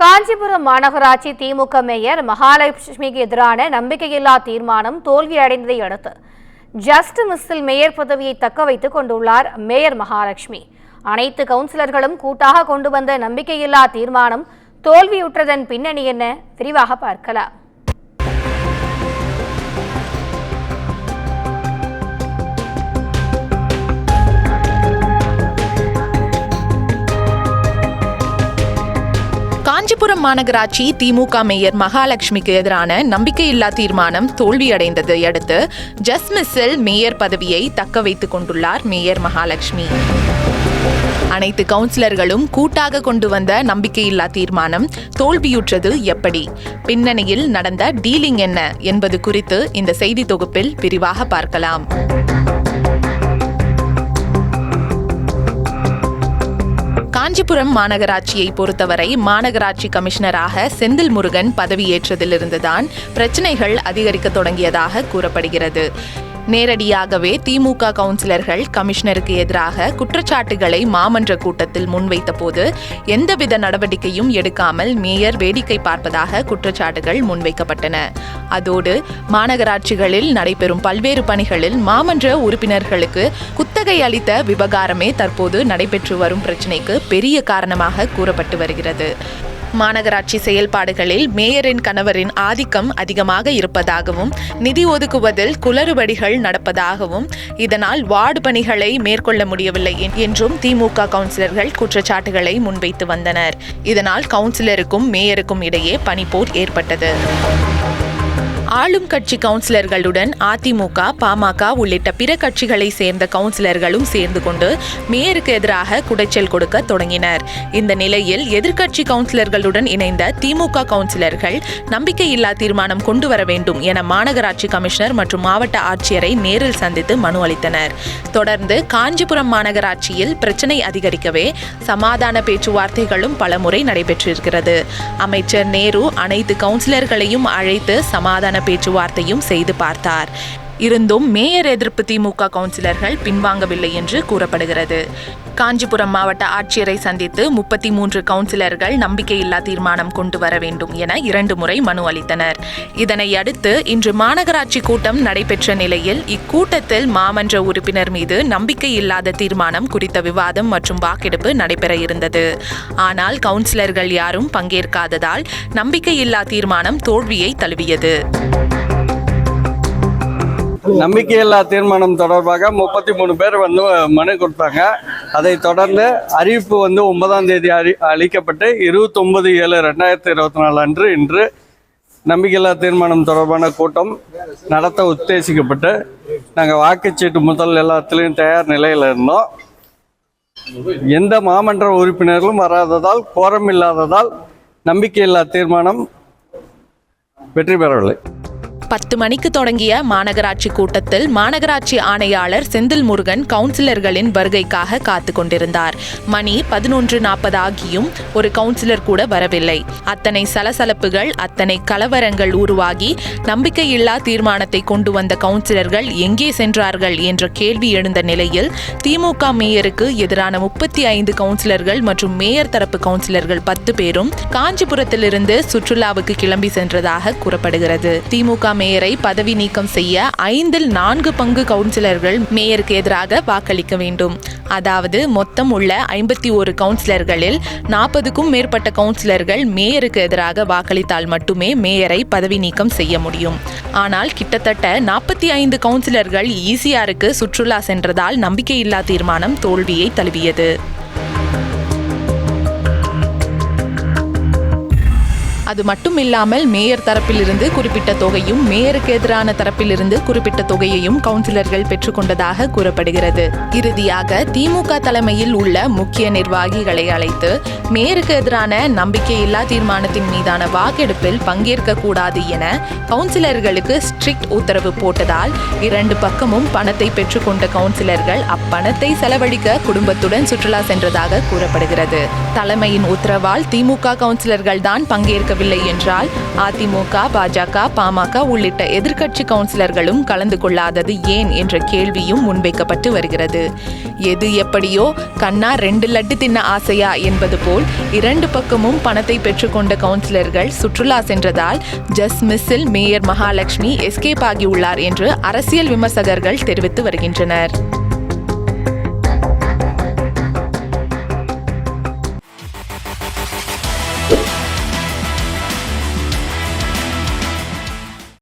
காஞ்சிபுரம் மாநகராட்சி திமுக மேயர் மகாலட்சுமிக்கு எதிரான நம்பிக்கையில்லா தீர்மானம் தோல்வியடைந்ததை அடுத்து ஜஸ்ட் மிஸ்ஸில் மேயர் பதவியை தக்க வைத்துக் கொண்டுள்ளார் மேயர் மகாலட்சுமி. அனைத்து கவுன்சிலர்களும் கூட்டாக கொண்டு வந்த நம்பிக்கையில்லா தீர்மானம் தோல்வியுற்றதன் பின்னணி என்ன? விரிவாக பார்க்கலாம். காஞ்சிபுரம் மாநகராட்சி திமுக மேயர் மகாலட்சுமிக்கு எதிரான நம்பிக்கையில்லா தீர்மானம் தோல்வியடைந்ததை அடுத்து ஜஸ்மிஸில் மேயர் பதவியை தக்க வைத்துக் கொண்டுள்ளார் மேயர் மகாலட்சுமி. அனைத்து கவுன்சிலர்களும் கூட்டாக கொண்டு வந்த நம்பிக்கையில்லா தீர்மானம் தோல்வியுற்றது எப்படி? பின்னணியில் நடந்த டீலிங் என்ன என்பது குறித்து இந்த செய்தி தொகுப்பில் விரிவாக பார்க்கலாம். காஞ்சிபுரம் மாநகராட்சியை பொறுத்தவரை மாநகராட்சி கமிஷனராக செந்தில் முருகன் பதவியேற்றதிலிருந்துதான் பிரச்சினைகள் அதிகரிக்க தொடங்கியதாக கூறப்படுகிறது. நேரடியாகவே திமுக கவுன்சிலர்கள் கமிஷனருக்கு எதிராக குற்றச்சாட்டுகளை மாமன்ற கூட்டத்தில் முன்வைத்த போது எந்தவித நடவடிக்கையும் எடுக்காமல் மேயர் வேடிக்கை பார்ப்பதாக குற்றச்சாட்டுகள் முன்வைக்கப்பட்டன. அதோடு மாநகராட்சிகளில் நடைபெறும் பல்வேறு பணிகளில் மாமன்ற உறுப்பினர்களுக்கு குத்தகை அளித்த விவகாரமே தற்போது நடைபெற்று வரும் பிரச்சினைக்கு பெரிய காரணமாக கூறப்பட்டு வருகிறது. மாநகராட்சி செயல்பாடுகளில் மேயரின் கணவரின் ஆதிக்கம் அதிகமாக இருப்பதாகவும் நிதி ஒதுக்குவதில் குளறுபடிகள் நடப்பதாகவும் இதனால் வார்டு பணிகளை மேற்கொள்ள முடியவில்லை என்றும் திமுக கவுன்சிலர்கள் குற்றச்சாட்டுகளை முன்வைத்து வந்தனர். இதனால் கவுன்சிலருக்கும் மேயருக்கும் இடையே பனிப்போர் ஏற்பட்டது. ஆளும் கட்சி கவுன்சிலர்களுடன் அதிமுக பாமக உள்ளிட்ட பிற கட்சிகளை சேர்ந்த கவுன்சிலர்களும் சேர்ந்து கொண்டு மேயருக்கு எதிராக குடைச்சல் கொடுக்க தொடங்கினர். இந்த நிலையில் எதிர்க்கட்சி கவுன்சிலர்களுடன் இணைந்த திமுக கவுன்சிலர்கள் நம்பிக்கையில்லா தீர்மானம் கொண்டு வர வேண்டும் என மாநகராட்சி கமிஷனர் மற்றும் மாவட்ட ஆட்சியரை நேரில் சந்தித்து மனு அளித்தனர். தொடர்ந்து காஞ்சிபுரம் மாநகராட்சியில் பிரச்சனை அதிகரிக்கவே சமாதான பேச்சுவார்த்தைகளும் பலமுறை நடைபெற்றிருக்கிறது. அமைச்சர் நேரு அனைத்து கவுன்சிலர்களையும் அழைத்து சமாதான பேச்சுவார்த்தையும் செய்து பார்த்தார். இருந்தும் மேயர் எதிர்ப்பு திமுக கவுன்சிலர்கள் பின்வாங்கவில்லை என்று கூறப்படுகிறது. காஞ்சிபுரம் மாவட்ட ஆட்சியரை சந்தித்து முப்பத்தி மூன்று கவுன்சிலர்கள் நம்பிக்கையில்லா தீர்மானம் கொண்டு வர வேண்டும் என இரண்டு முறை மனு அளித்தனர். இதனை அடுத்து இன்று மாநகராட்சி கூட்டம் நடைபெற்ற நிலையில் இக்கூட்டத்தில் மாமன்ற உறுப்பினர் மீது நம்பிக்கையில்லாத தீர்மானம் குறித்த விவாதம் மற்றும் வாக்கெடுப்பு நடைபெற இருந்தது. ஆனால் கவுன்சிலர்கள் யாரும் பங்கேற்காததால் நம்பிக்கையில்லா தீர்மானம் தோல்வியை தழுவியது. நம்பிக்கையில்லா தீர்மானம் தொடர்பாக முப்பத்தி மூணு பேர் வந்து மனு கொடுத்தாங்க. அதை தொடர்ந்து அறிவிப்பு வந்து ஒன்பதாம் தேதி அறி அளிக்கப்பட்டு இருபத்தொன்பது ஏழு ரெண்டாயிரத்தி இருபத்தி நாலு அன்று இன்று நம்பிக்கையில்லா தீர்மானம் தொடர்பான கூட்டம் நடத்த உத்தேசிக்கப்பட்டு நாங்கள் வாக்குச்சீட்டு முதல் எல்லாத்துலேயும் தயார் நிலையில் இருந்தோம். எந்த மாமன்ற உறுப்பினர்களும் வராததால் கோரம் இல்லாததால் நம்பிக்கையில்லா தீர்மானம் வெற்றி பெறவில்லை. பத்து மணிக்கு தொடங்கிய மாநகராட்சி கூட்டத்தில் மாநகராட்சி ஆணையாளர் செந்தில் முருகன் கவுன்சிலர்களின் வருகைக்காக காத்து கொண்டிருந்தார். மணி பதினொன்று நாற்பது ஆகியும் ஒரு கவுன்சிலர் கூட வரவில்லை. அத்தனை சலசலப்புகள் அத்தனை கலவரங்கள் உருவாகி நம்பிக்கையில்லா தீர்மானத்தை கொண்டு வந்த கவுன்சிலர்கள் எங்கே சென்றார்கள் என்ற கேள்வி எழுந்த நிலையில் திமுக மேயருக்கு எதிரான முப்பத்தி ஐந்து கவுன்சிலர்கள் மற்றும் மேயர் தரப்பு கவுன்சிலர்கள் பத்து பேரும் காஞ்சிபுரத்திலிருந்து சுற்றுலாவுக்கு கிளம்பி சென்றதாக கூறப்படுகிறது. திமுக மேயரை பதவி நீக்கம் செய்ய ஐந்தில் நான்கு பங்கு கவுன்சிலர்கள் மேயருக்கு எதிராக வாக்களிக்க வேண்டும். அதாவது மொத்தம் உள்ள ஐம்பத்தி ஒரு கவுன்சிலர்களில் நாற்பதுக்கும் மேற்பட்ட கவுன்சிலர்கள் மேயருக்கு எதிராக வாக்களித்தால் மட்டுமே மேயரை பதவி நீக்கம் செய்ய முடியும். ஆனால் கிட்டத்தட்ட நாற்பத்தி ஐந்து கவுன்சிலர்கள் ஈசிஆருக்கு சுற்றுலா சென்றதால் நம்பிக்கையில்லா தீர்மானம் தோல்வியை தழுவியது. அது மட்டும் இல்லாமல் மேயர் தரப்பிலிருந்து குறிப்பிட்ட தொகையும் மேயருக்கு எதிரான தரப்பிலிருந்து குறிப்பிட்ட தொகையையும் கவுன்சிலர்கள் பெற்றுக்கொண்டதாக கூறப்படுகிறது. இறுதியாக திமுக தலைமையில் உள்ள முக்கிய நிர்வாகிகளை அழைத்து மேயருக்கு எதிரான நம்பிக்கையில்லா தீர்மானத்தின் மீதான வாக்கெடுப்பில் பங்கேற்க கூடாது என கவுன்சிலர்களுக்கு ஸ்ட்ரிக்ட் உத்தரவு போட்டதால் இரண்டு பக்கமும் பணத்தை பெற்றுக்கொண்ட கவுன்சிலர்கள் அப்பணத்தை செலவழிக்க குடும்பத்துடன் சுற்றுலா சென்றதாக கூறப்படுகிறது. தலைமையின் உத்தரவால் திமுக கவுன்சிலர்கள் தான் பங்கேற்க வரவில்லை என்றால் அதிமுக பாஜக பாமக உள்ளிட்ட எதிர்க்கட்சி கவுன்சிலர்களும் கலந்து கொள்ளாதது ஏன் என்ற கேள்வியும் முன்வைக்கப்பட்டு வருகிறது. எது எப்படியோ கண்ணா ரெண்டு லட்டு தின்ன ஆசையா என்பது போல் இரண்டு பக்கமும் பணத்தை பெற்றுக்கொண்ட கவுன்சிலர்கள் சுற்றுலா சென்றதால் ஜஸ் மிஸ்ஸில் மேயர் மகாலட்சுமி எஸ்கேப் ஆகியுள்ளார் என்று அரசியல் விமர்சகர்கள் தெரிவித்து வருகின்றனர்.